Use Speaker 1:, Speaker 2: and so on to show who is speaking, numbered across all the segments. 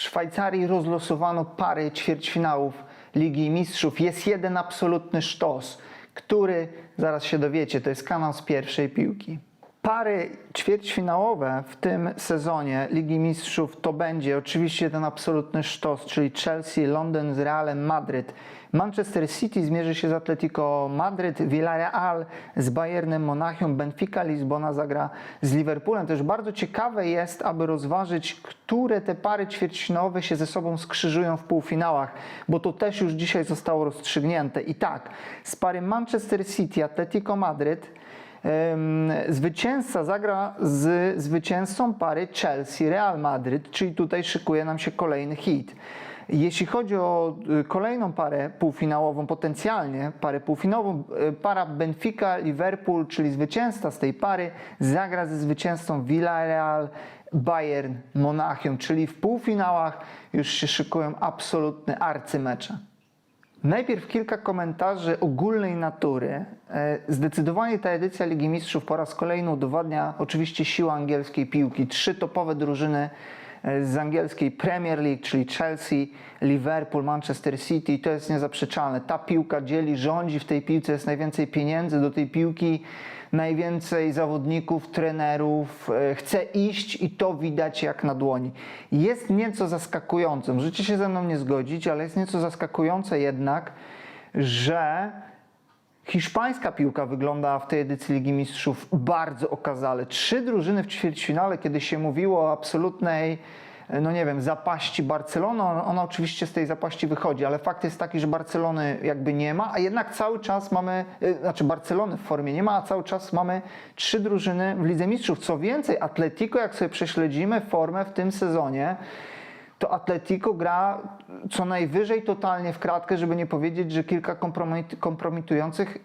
Speaker 1: W Szwajcarii rozlosowano pary ćwierćfinałów Ligi Mistrzów. Jest jeden absolutny sztos, który, zaraz się dowiecie, to jest kanał z pierwszej piłki. Pary ćwierćfinałowe w tym sezonie Ligi Mistrzów to będzie oczywiście ten absolutny sztos, czyli Chelsea, Londyn z Realem Madryt. Manchester City zmierzy się z Atletico Madryt, Villarreal z Bayernem Monachium, Benfica Lizbona zagra z Liverpoolem. Też bardzo ciekawe jest, aby rozważyć, które te pary ćwierćfinałowe się ze sobą skrzyżują w półfinałach, bo to też już dzisiaj zostało rozstrzygnięte. I tak, z pary Manchester City, Atletico Madryt Zwycięzca zagra z zwycięzcą pary Chelsea-Real Madryt, czyli tutaj szykuje nam się kolejny hit. Jeśli chodzi o y, kolejną parę półfinałową, potencjalnie parę półfinałową, y, para Benfica-Liverpool, czyli zwycięzca z tej pary, zagra ze zwycięzcą Villarreal, Bayern, Monachium, czyli w półfinałach już się szykują absolutne arcymecze. Najpierw kilka komentarzy ogólnej natury. E, Zdecydowanie ta edycja Ligi Mistrzów po raz kolejny udowadnia oczywiście siłę angielskiej piłki. Trzy topowe drużyny z angielskiej Premier League, czyli Chelsea, Liverpool, Manchester City. To jest niezaprzeczalne. Ta piłka dzieli, rządzi w tej piłce, jest najwięcej pieniędzy do tej piłki, najwięcej zawodników, trenerów. e, Chce iść i to widać jak na dłoni. Jest nieco zaskakujące, możecie się ze mną nie zgodzić, ale jest nieco zaskakujące jednak, że Hiszpańska piłka wygląda w tej edycji Ligi Mistrzów bardzo okazale. Trzy drużyny w ćwierćfinale, kiedy się mówiło o absolutnej, no nie wiem, zapaści Barcelony, ona oczywiście z tej zapaści wychodzi, ale fakt jest taki, że Barcelony jakby nie ma, a jednak cały czas mamy, y, znaczy Barcelony w formie nie ma, a cały czas mamy trzy drużyny w Lidze Mistrzów. Co więcej, Atletico, jak sobie prześledzimy formę w tym sezonie, to Atletico gra co najwyżej totalnie w kratkę, żeby nie powiedzieć, że kilka kompromit- kompromitujących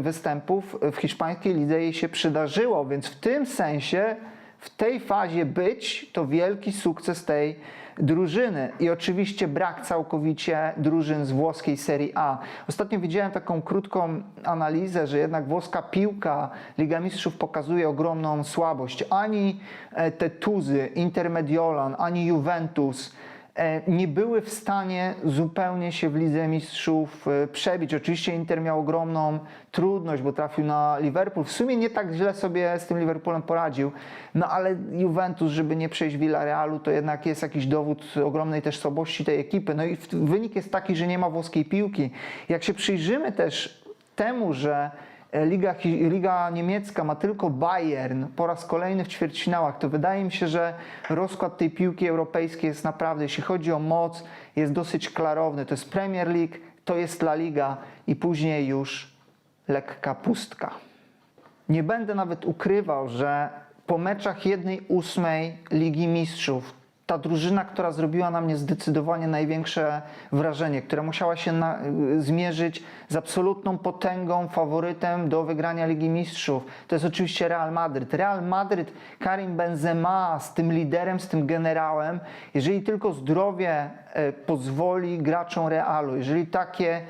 Speaker 1: występów w hiszpańskiej lidze jej się przydarzyło, więc w tym sensie, w tej fazie być, to wielki sukces tej drużyny i oczywiście brak całkowicie drużyn z włoskiej Serii A. Ostatnio widziałem taką krótką analizę, że jednak włoska piłka Liga Mistrzów pokazuje ogromną słabość. Ani te Tuzy, Intermediolan, ani Juventus nie były w stanie zupełnie się w Lidze Mistrzów e, przebić. Oczywiście Inter miał ogromną trudność, bo trafił na Liverpool. W sumie nie tak źle sobie z tym Liverpoolem poradził, no ale Juventus, żeby nie przejść Villarealu, to jednak jest jakiś dowód ogromnej też słabości tej ekipy. No i wynik jest taki, że nie ma włoskiej piłki. Jak się przyjrzymy też temu, że e, Liga, Hi- Liga niemiecka ma tylko Bayern po raz kolejny w ćwierćfinałach, to wydaje mi się, że rozkład tej piłki europejskiej jest naprawdę, jeśli chodzi o moc, jest dosyć klarowny. To jest Premier League, to jest La Liga i później już lekka pustka. Nie będę nawet ukrywał, że po meczach jednej ósmej Ligi Mistrzów ta drużyna, która zrobiła na mnie zdecydowanie największe wrażenie, która musiała się na, y, zmierzyć z absolutną potęgą, faworytem do wygrania Ligi Mistrzów, to jest oczywiście Real Madryt. Real Madryt, Karim Benzema z tym liderem, z tym generałem, jeżeli tylko zdrowie e, pozwoli graczom Realu, jeżeli takie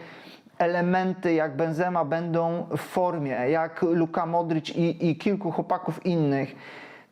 Speaker 1: elementy jak Benzema będą w formie, jak Luka Modric i, i kilku chłopaków innych,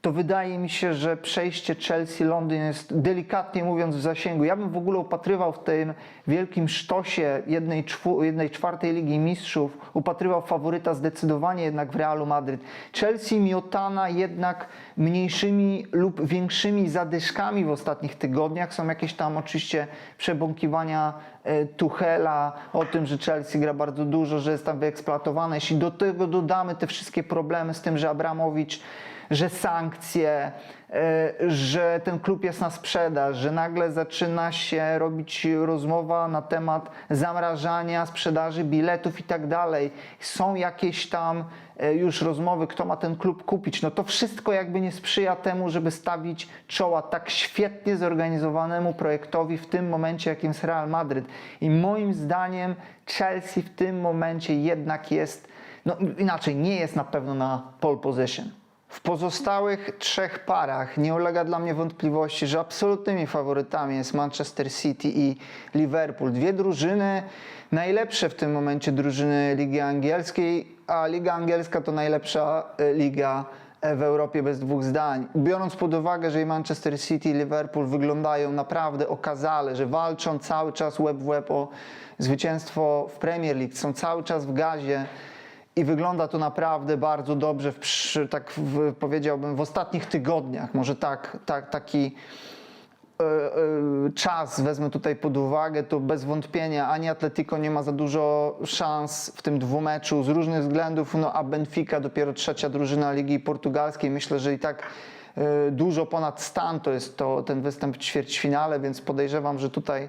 Speaker 1: to wydaje mi się, że przejście Chelsea-Londyn jest delikatnie mówiąc w zasięgu. Ja bym w ogóle upatrywał w tym wielkim sztosie jednej, czwu, jednej czwartej Ligi Mistrzów, upatrywał faworyta zdecydowanie jednak w Realu Madryt. Chelsea miotana jednak mniejszymi lub większymi zadyszkami w ostatnich tygodniach. Są jakieś tam oczywiście przebąkiwania e, Tuchela o tym, że Chelsea gra bardzo dużo, że jest tam wyeksploatowane. Jeśli do tego dodamy te wszystkie problemy z tym, że Abramowicz że sankcje, e, że ten klub jest na sprzedaż, że nagle zaczyna się robić rozmowa na temat zamrażania sprzedaży biletów i tak dalej. Są jakieś tam e, już rozmowy, kto ma ten klub kupić. No to wszystko jakby nie sprzyja temu, żeby stawić czoła tak świetnie zorganizowanemu projektowi w tym momencie, jakim jest Real Madryt. I moim zdaniem Chelsea w tym momencie jednak jest, no inaczej, nie jest na pewno na pole position. W pozostałych trzech parach nie ulega dla mnie wątpliwości, że absolutnymi faworytami jest Manchester City i Liverpool. Dwie drużyny, najlepsze w tym momencie drużyny Ligi Angielskiej, a Liga Angielska to najlepsza e, liga e, w Europie bez dwóch zdań. Biorąc pod uwagę, że i Manchester City i Liverpool wyglądają naprawdę okazale, że walczą cały czas łeb w łeb o zwycięstwo w Premier League, są cały czas w gazie i wygląda to naprawdę bardzo dobrze, w, tak w, powiedziałbym, w ostatnich tygodniach. Może tak, tak taki e, e, czas wezmę tutaj pod uwagę, to bez wątpienia ani Atletico nie ma za dużo szans w tym dwumeczu z różnych względów, no a Benfica dopiero trzecia drużyna Ligi Portugalskiej. Myślę, że i tak dużo ponad stan to jest to, ten występ w ćwierćfinale, więc podejrzewam, że tutaj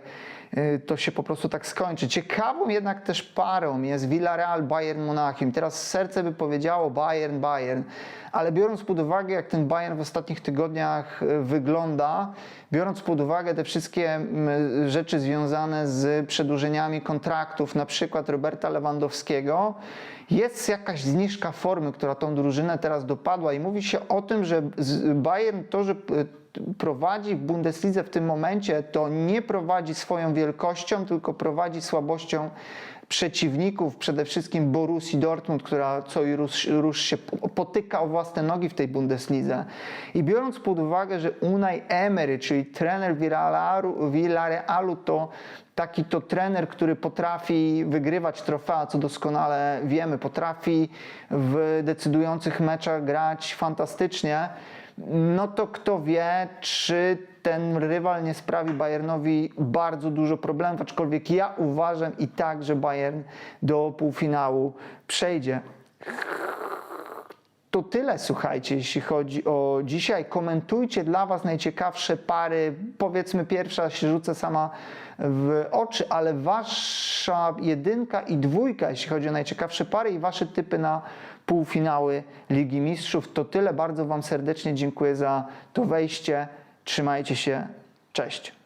Speaker 1: e, to się po prostu tak skończy. Ciekawą jednak też parą jest Villarreal Bayern Monachium. Teraz serce by powiedziało Bayern, Bayern, ale biorąc pod uwagę, jak ten Bayern w ostatnich tygodniach e, wygląda, biorąc pod uwagę te wszystkie rzeczy związane z przedłużeniami kontraktów, na przykład Roberta Lewandowskiego, jest jakaś zniżka formy, która tą drużynę teraz dopadła i mówi się o tym, że Bayern to, że prowadzi w Bundeslidze w tym momencie, to nie prowadzi swoją wielkością, tylko prowadzi słabością przeciwników, przede wszystkim Borussii Dortmund, która co i rusz, rusz się potyka o własne nogi w tej Bundeslidze. I biorąc pod uwagę, że Unai Emery, czyli trener Villarrealu to taki to trener, który potrafi wygrywać trofea, co doskonale wiemy, potrafi w decydujących meczach grać fantastycznie, no to kto wie, czy ten rywal nie sprawi Bayernowi bardzo dużo problemów, aczkolwiek ja uważam i tak, że Bayern do półfinału przejdzie. To tyle, słuchajcie, jeśli chodzi o dzisiaj. Komentujcie dla Was najciekawsze pary. Powiedzmy, pierwsza się rzucę sama w oczy, ale Wasza jedynka i dwójka, jeśli chodzi o najciekawsze pary i Wasze typy na półfinały Ligi Mistrzów. To tyle. Bardzo Wam serdecznie dziękuję za to wejście. Trzymajcie się. Cześć.